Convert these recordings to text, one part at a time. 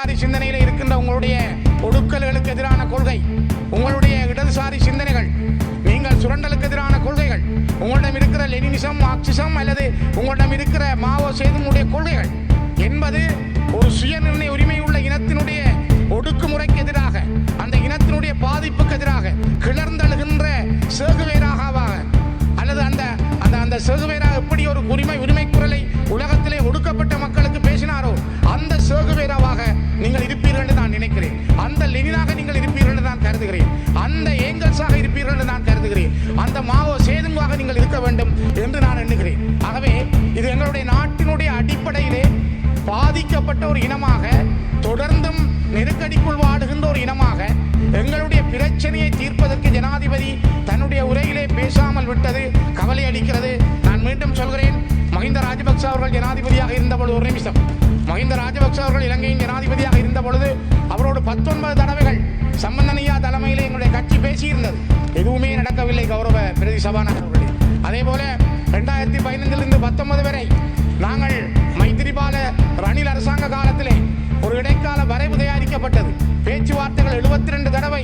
சிந்தனையில் இருக்கின்ற உங்களுடைய ஒடுக்கல்களுக்கு எதிரான கொள்கை உங்களுடைய இடதுசாரி சிந்தனைகள் நீங்கள் சுரண்டலுக்கு எதிரான கொள்கைகள் உங்களிடம் இருக்கிற லெனினிசம் மார்க்சிசம் அல்லது உங்களிடம் இருக்கிற மாவோ சேதுமுடைய கொள்கைகள் என்பது ஒரு சுயநிர்ணய உரிமை உள்ள இனத்தினுடைய ஒடுக்குமுறைக்கு எதிராக அந்த இனத்தினுடைய பாதிப்புக்கு எதிராக கிளர்ந்தழுகின்ற சேகுவேராகவாக அல்லது அந்த அந்த அந்த சேகுவேராக எப்படி ஒரு உரிமை உரிமை குரலை உலகத்திலே ஒடுக்கப்பட்ட மக்கள் கருதுகிறேன். அந்த ஏங்கல்ஸாக இருப்பீர்கள் என்று நான் கருதுகிறேன். அந்த மாவோ சேதுங்காக நீங்கள் இருக்க வேண்டும் என்று நான் எண்ணுகிறேன். ஆகவே இது எங்களுடைய நாட்டினுடைய அடிப்படையிலே பாதிக்கப்பட்ட ஒரு இனமாக தொடர்ந்தும் நெருக்கடிக்குள் வாடுகின்ற ஒரு இனமாக எங்களுடைய பிரச்சனையை தீர்ப்பதற்கு ஜனாதிபதி தன்னுடைய உரையிலே பேசாமல் விட்டது கவலை அளிக்கிறது. நான் மீண்டும் சொல்கிறேன் மஹிந்த ராஜபக்ச அவர்கள் ஜனாதிபதியாக இருந்தபொழுது ஒரு நிமிஷம். மஹிந்த ராஜபக்ச அவர்கள் இலங்கையின் ஜனாதிபதியாக இருந்த பொழுது அவரோடு பத்தொன்பது தடவைகள் சம்பந்தனைய கௌரவ சபாநாயகர் அவர்களே அதே போல ரெண்டாயிரத்தி பதினைந்திலிருந்து பத்தொன்பது வரை நாங்கள் மைத்திரிபால ரணில் அரசாங்க காலத்திலே ஒரு இடைக்கால வரைவு தயாரிக்கப்பட்டது. பேச்சுவார்த்தைகள் எழுபத்தி ரெண்டு தடவை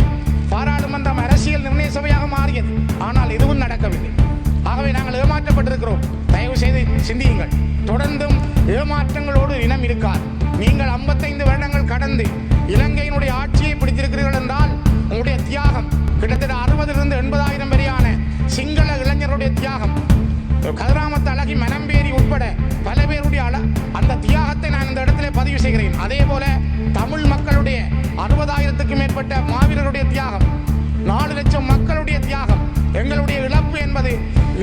பாராளுமன்றம் அரசியல் நிர்ணய சபையாக மாறியது. ஆனால் எதுவும் நடக்கவில்லை. ஆகவே நாங்கள் ஏமாற்றப்பட்டிருக்கிறோம். தயவு செய்து சிந்தியுங்கள். தொடர்ந்தும் ஏமாற்றங்களோடு இனம் இருக்கார் நீங்கள் 55 வருடங்கள் கடந்து இலங்கையினுடைய ஆட்சியை பிடித்திருக்க செய்கிறேன். அதே போல தமிழ் மக்களுடைய அறுபதாயிரத்துக்கும் மேற்பட்ட மாவீரருடைய தியாகம் நாலு லட்சம் மக்களுடைய தியாகம் எங்களுடைய இழப்பு என்பது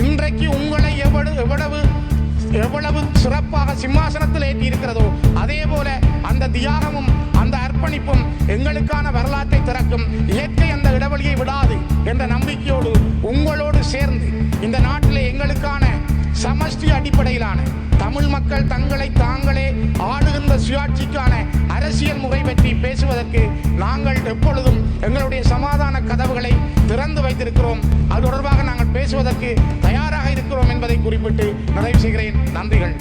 இன்றைக்கு உங்களை எவ்வளவு எவ்வளவு எவ்வளவு சிறப்பாக சிம்மாசனத்தில் ஏற்றி இருக்கிறதோ அதே போல அந்த தியாகமும் அந்த அர்ப்பணிப்பும் எங்களுக்கான வரலாற்றை திறக்கும் இயற்கை அந்த இடைவெளியை விடாது என்ற நம்பிக்கையோடு உங்களோடு அடிப்படையிலான தமிழ் மக்கள் தங்களை தாங்களே ஆளுகின்ற சுயாட்சிக்கான அரசியல் முறை பற்றி பேசுவதற்கு நாங்கள் எப்பொழுதும் எங்களுடைய சமாதான கதவுகளை திறந்து வைத்திருக்கிறோம். அது தொடர்பாக நாங்கள் பேசுவதற்கு தயாராக இருக்கிறோம் என்பதை குறிப்பிட்டு நிறைவு செய்கிறேன். நன்றிகள்.